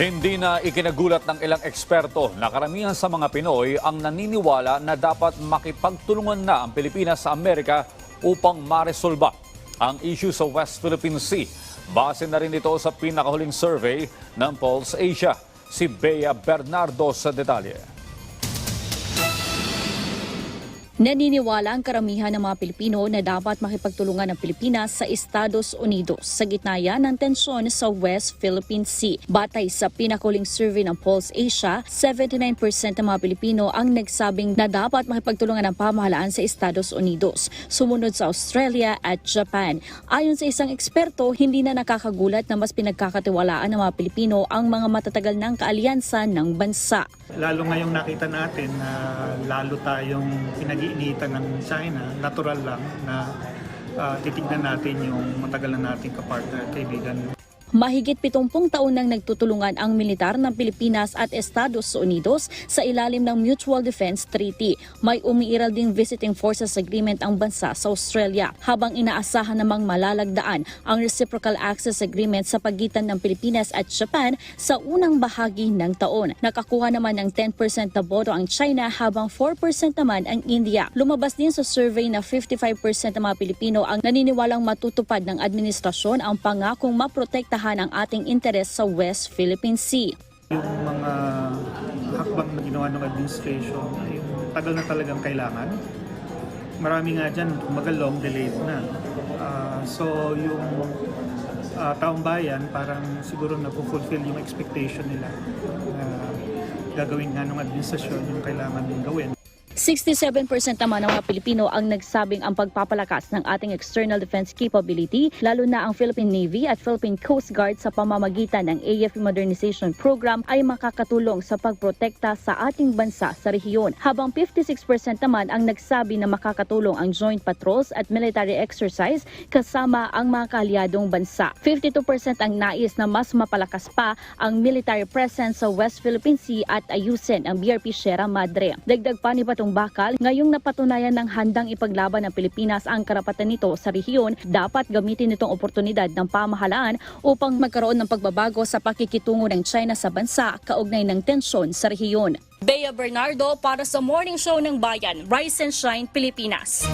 Hindi na ikinagulat ng ilang eksperto na karamihan sa mga Pinoy ang naniniwala na dapat makipagtulungan na ang Pilipinas sa Amerika upang maresolba ang issue sa West Philippine Sea. Base na rin ito sa pinakahuling survey ng Pulse Asia. Si Bea Bernardo sa detalye. Naniniwala ang karamihan ng mga Pilipino na dapat makipagtulungan ang Pilipinas sa Estados Unidos sa gitna ng tensyon sa West Philippine Sea. Batay sa pinakuling survey ng Pulse Asia, 79% ng mga Pilipino ang nagsabing na dapat makipagtulungan ang pamahalaan sa Estados Unidos, sumunod sa Australia at Japan. Ayon sa isang eksperto, hindi na nakakagulat na mas pinagkakatiwalaan ng mga Pilipino ang mga matatagal ng kaalyansa ng bansa. Lalo ngayong nakita natin na lalo tayong pinag-iinitan ng China, natural lang na ah, titignan natin yung matagal na nating kapartner kaibigan. Mahigit 70 taon nang nagtutulungan ang militar ng Pilipinas at Estados Unidos sa ilalim ng Mutual Defense Treaty. May umiiral ding Visiting Forces Agreement ang bansa sa Australia habang inaasahan namang malalagdaan ang Reciprocal Access Agreement sa pagitan ng Pilipinas at Japan sa unang bahagi ng taon. Nakakuha naman ng 10% na boto ang China habang 4% naman ang India. Lumabas din sa survey na 55% ng mga Pilipino ang naniniwalang matutupad ng administrasyon ang pangakong maprotektahan ang ating interes sa West Philippine Sea. Yung mga hakbang na ginawa ng administration, yung tagal na talagang kailangan. Marami nga dyan, kumbaga long delayed na. Ah, so yung ah, taong bayan, parang siguro nagpo-fulfill yung expectation nila na gagawin nga ng administrasyon yung kailangan yung gawin. 67% naman ng mga Pilipino ang nagsabing ang pagpapalakas ng ating external defense capability, lalo na ang Philippine Navy at Philippine Coast Guard sa pamamagitan ng AFP Modernization Program ay makakatulong sa pagprotekta sa ating bansa sa rehiyon. Habang 56% naman ang nagsabi na makakatulong ang joint patrols at military exercise kasama ang mga kaalyadong bansa. 52% ang nais na mas mapalakas pa ang military presence sa West Philippine Sea at ayusin ang BRP Sierra Madre. Dagdag pa ni Patong Bakal, ngayong napatunayan ng handang ipaglaban ng Pilipinas ang karapatan nito sa rehiyon, dapat gamitin itong oportunidad ng pamahalaan upang magkaroon ng pagbabago sa pakikitungo ng China sa bansa kaugnay ng tensyon sa rehiyon. Bea Bernardo para sa Morning Show ng Bayan, Rise and Shine, Pilipinas.